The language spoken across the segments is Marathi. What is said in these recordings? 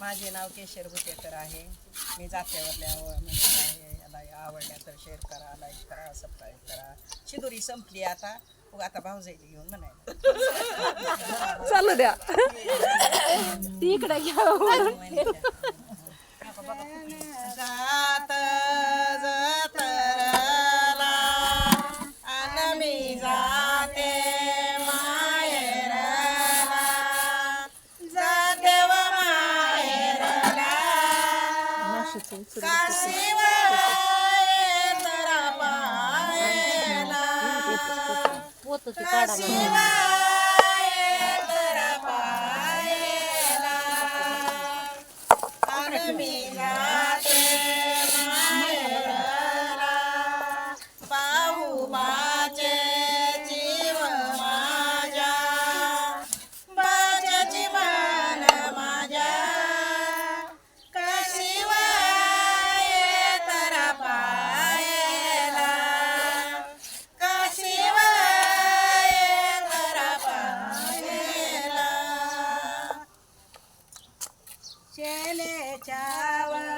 माझे नाव केशर भुतेकर आहे. मी जात्यावरल्या म्हणजे आहे. आवडल्या तर शेअर करा लाईक करा सबस्क्राईब करा. शिदुरी संपली आता. उगा आता भाऊजाईला घेऊन म्हणायला. चालू द्या. ती इकडे घ्या. पासून पोत काढा ચાવલ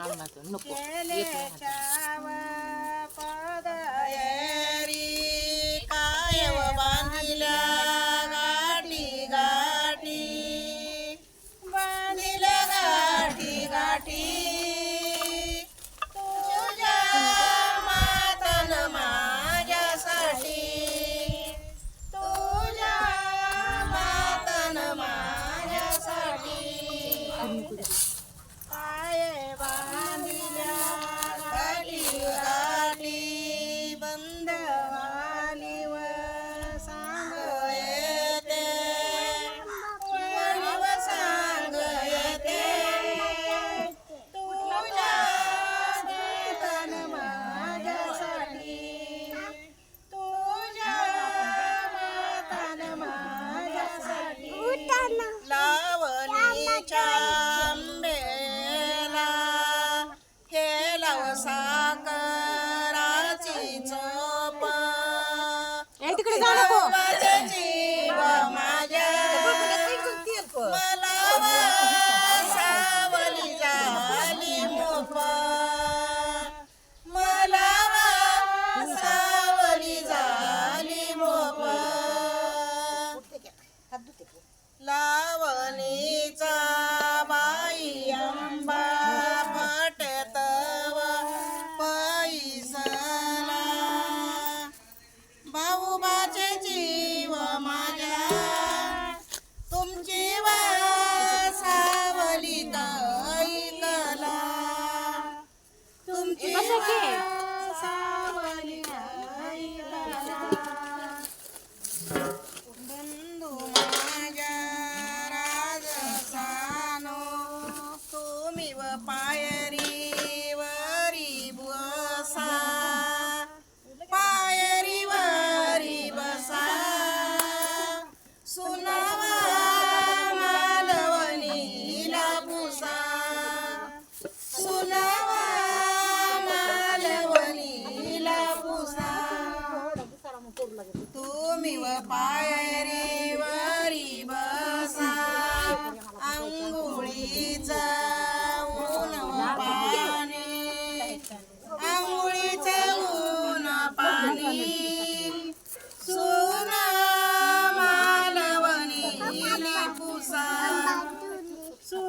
आंबाचं नको. कायव बांधिल्या गाठी गाठी. बांधिल्या गाठी गाठी. Thank you. शिव पायरीवरी बसा आंघोळी जाऊन पाणी आंघोळीचे ऊन पाणी. सुना मालवणी पुसा सु